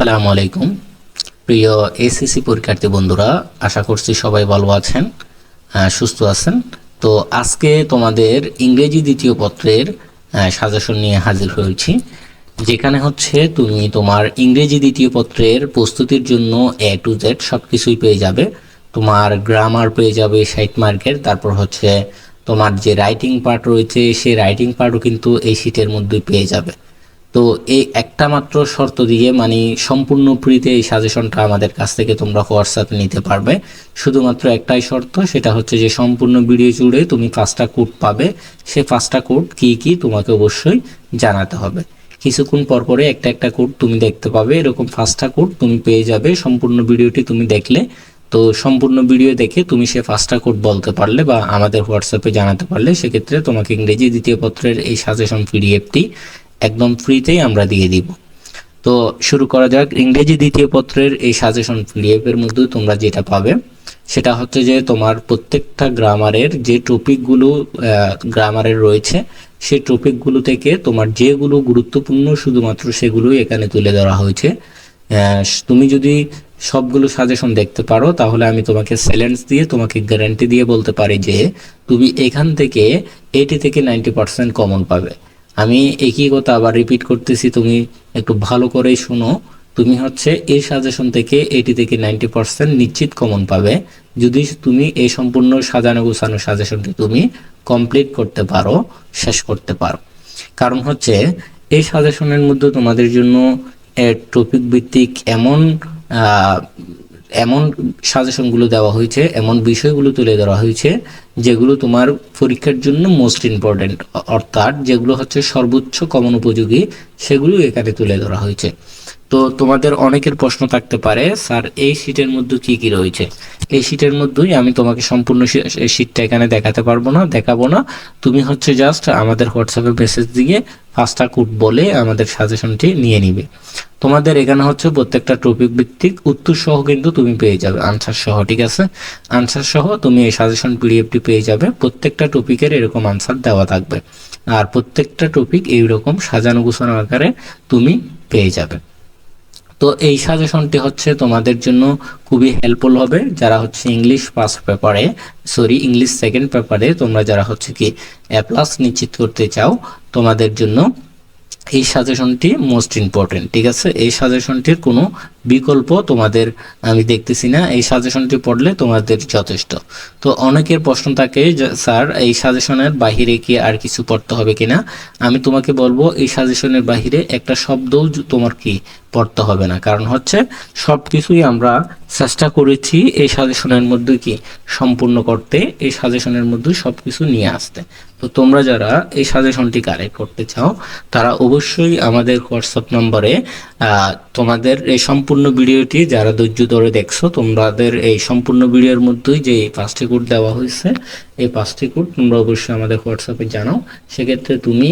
আসসালামু আলাইকুম। প্রিয় এসএসসি পরীক্ষার্থী বন্ধুরা, আশা করছি সবাই ভালো আছেন সুস্থ আছেন। তো আজকে তোমাদের ইংরেজি দ্বিতীয় পত্রের সাজেশন নিয়ে হাজির হয়েছি, যেখানে হচ্ছে তুমি তোমার ইংরেজি দ্বিতীয় পত্রের প্রস্তুতির জন্য এ টু জেড সব কিছুই পেয়ে যাবে। তোমার গ্রামার পেয়ে যাবে সাইট মার্কের, তারপর হচ্ছে তোমার যে রাইটিং পার্ট রয়েছে, সেই রাইটিং পার্টও কিন্তু এই শীটের মধ্যেই পেয়ে যাবে। তো এই একটা মাত্র শর্ত দিয়ে মানে সম্পূর্ণ ফ্রিতে এই সাজেশনটা আমাদের কাছ থেকে তোমরা হোয়াটসঅ্যাপে নিতে পারবে। শুধুমাত্র একটাই শর্ত, সেটা হচ্ছে যে সম্পূর্ণ ভিডিও জুড়ে তুমি পাঁচটা কোড পাবে। সে পাঁচটা কোড কি কি তোমাকে অবশ্যই জানাতে হবে। কিছুক্ষণ পর পরে একটা একটা কোড তুমি দেখতে পাবে, এরকম পাঁচটা কোড তুমি পেয়ে যাবে সম্পূর্ণ ভিডিওটি তুমি দেখলে। তো সম্পূর্ণ ভিডিও দেখে তুমি সে পাঁচটা কোড বলতে পারলে বা আমাদের হোয়াটসঅ্যাপে জানাতে পারলে, সেক্ষেত্রে তোমাকে ইংরেজি দ্বিতীয় পত্রের এই সাজেশন পিডিএফটি একদম ফ্রিতেই আমরা দিয়ে দিব। তো শুরু করা যাক। ইংরেজি দ্বিতীয় পত্রের এই সাজেশন পিডিএফ এর মধ্যে তোমরা যেটা পাবে, সেটা হচ্ছে যে তোমার প্রত্যেকটা গ্রামারের যে টপিকগুলো গ্রামারের রয়েছে সেই টপিকগুলো থেকে তোমার যেগুলো গুরুত্বপূর্ণ শুধুমাত্র সেগুলোই এখানে তুলে ধরা হয়েছে। তুমি যদি সবগুলো সাজেশন দেখতে পারো, তাহলে আমি তোমাকে চ্যালেঞ্জ দিয়ে, তোমাকে গ্যারান্টি দিয়ে বলতে পারি যে তুমি এখান থেকে এইটি থেকে নাইনটি পার্সেন্ট কমন পাবে। আমি একই কথা আবার রিপিট করতেছি, তুমি একটু ভালো করেই শোনো। তুমি হচ্ছে এই সাজেশন থেকে এইটি থেকে নাইনটি পার্সেন্ট নিশ্চিত কমন পাবে। যদি তুমি এই সম্পূর্ণ সাজানো গোছানো সাজেশনটি তুমি কমপ্লিট করতে পারো, শেষ করতে পারো। কারণ হচ্ছে এই সাজেশনের মধ্যে তোমাদের জন্য টপিক ভিত্তিক এমন এমন সাজেশনগুলো দেওয়া হয়েছে, এমন বিষয়গুলো তুলে ধরা হয়েছে, যেগুলো তোমার পরীক্ষার জন্য মোস্ট ইম্পর্টেন্ট অর্থাৎ যেগুলো হচ্ছে সর্বোচ্চ কমন উপযোগী, সেগুলো এখানে তুলে ধরা হয়েছে। তো তোমাদের অনেকের প্রশ্ন থাকতে পারে, স্যার, এই শীটের মধ্যে কি কি রয়েছে? এই শীটের মধ্যেই আমি তোমাকে সম্পূর্ণ শীটটা এখানে দেখাতে পারব না, দেখাবো না। তুমি হচ্ছে জাস্ট আমাদের হোয়াটসঅ্যাপে মেসেজ দিয়ে পাঁচটা কোড বলে আমাদের সাজেশনটি নিয়ে নিবে। তোমাদের এখানে হচ্ছে প্রত্যেকটা টপিক ভিত্তিক উত্তর সহ কিন্তু তুমি পেয়ে যাবে আনসার সহ, ঠিক আছে? আনসার সহ তুমি এই সাজেশন পিডিএফটি পেয়ে যাবে, প্রত্যেকটা টপিকের এরকম আনসার দেওয়া থাকবে। আর প্রত্যেকটা টপিক এইরকম সাজানো গুছানো আকারে তুমি পেয়ে যাবে। তো এই সাজেশনটি হচ্ছে তোমাদের জন্য খুবই হেল্পফুল হবে যারা হচ্ছে ইংলিশ ফার্স্ট পেপারে সরি ইংলিশ সেকেন্ড পেপারে তোমরা যারা হচ্ছে কি এ প্লাস নিশ্চিত করতে চাও, তোমাদের জন্য এই সাজেশনটি মোস্ট ইম্পর্টেন্ট ঠিক আছে? এই সাজেশনটির কোনো বিকল্প তোমাদের আমি দেখতেছি না, এই সাজেশনটি পড়লে তোমাদের যথেষ্ট। তো অনেকের প্রশ্ন থাকে স্যার, এই সাজেশনের বাহিরে কি আর কিছু পড়তে হবে কিনা? আমি তোমাকে বলব, এই সাজেশনের বাহিরে একটা শব্দও তোমার কি পড়তে হবে না। কারণ হচ্ছে সব কিছুই আমরা চেষ্টা করেছি এই সাজেশনের মধ্যে কি সম্পূর্ণ করতে, এই সাজেশনের মধ্যে সব কিছু নিয়ে আসতে। তো তোমরা যারা এই সাজেশনটি কালেক্ট করতে চাও, তারা অবশ্যই আমাদের হোয়াটসঅ্যাপ নম্বরে তোমাদের এই সম্পূর্ণ ভিডিওটি যারা ধৈর্য ধরে দেখছ তোমাদের এই সম্পূর্ণ ভিডিওর মধ্যেই যে এই পাঁচটি কোড দেওয়া হয়েছে, এই পাঁচটি কোড তোমরা অবশ্যই আমাদের হোয়াটসঅ্যাপে জানাও। সেক্ষেত্রে তুমি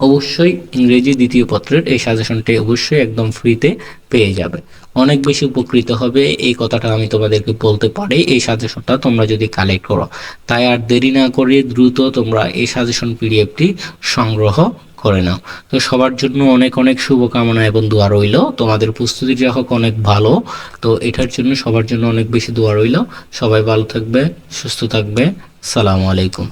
অবশ্যই ইংরেজি দ্বিতীয় পত্রের এই সাজেশনটি অবশ্যই একদম ফ্রিতে পেয়ে যাবে। অনেক বেশি উপকৃত হবে এই কথাটা আমি তোমাদেরকে বলতে পারি, এই সাজেশনটা তোমরা যদি কালেক্ট করো। তাই আর দেরি না করে দ্রুত তোমরা এই সাজেশন পিডিএফটি সংগ্রহ করে নাও। তো সবার জন্য অনেক অনেক শুভকামনা এবং দোয়া রইল। তোমাদের প্রস্তুতি যা হোক অনেক ভালো। তো এটার জন্য সবার জন্য অনেক বেশি দোয়া রইল। সবাই ভালো থাকবে, সুস্থ থাকবে। সালামু আলাইকুম।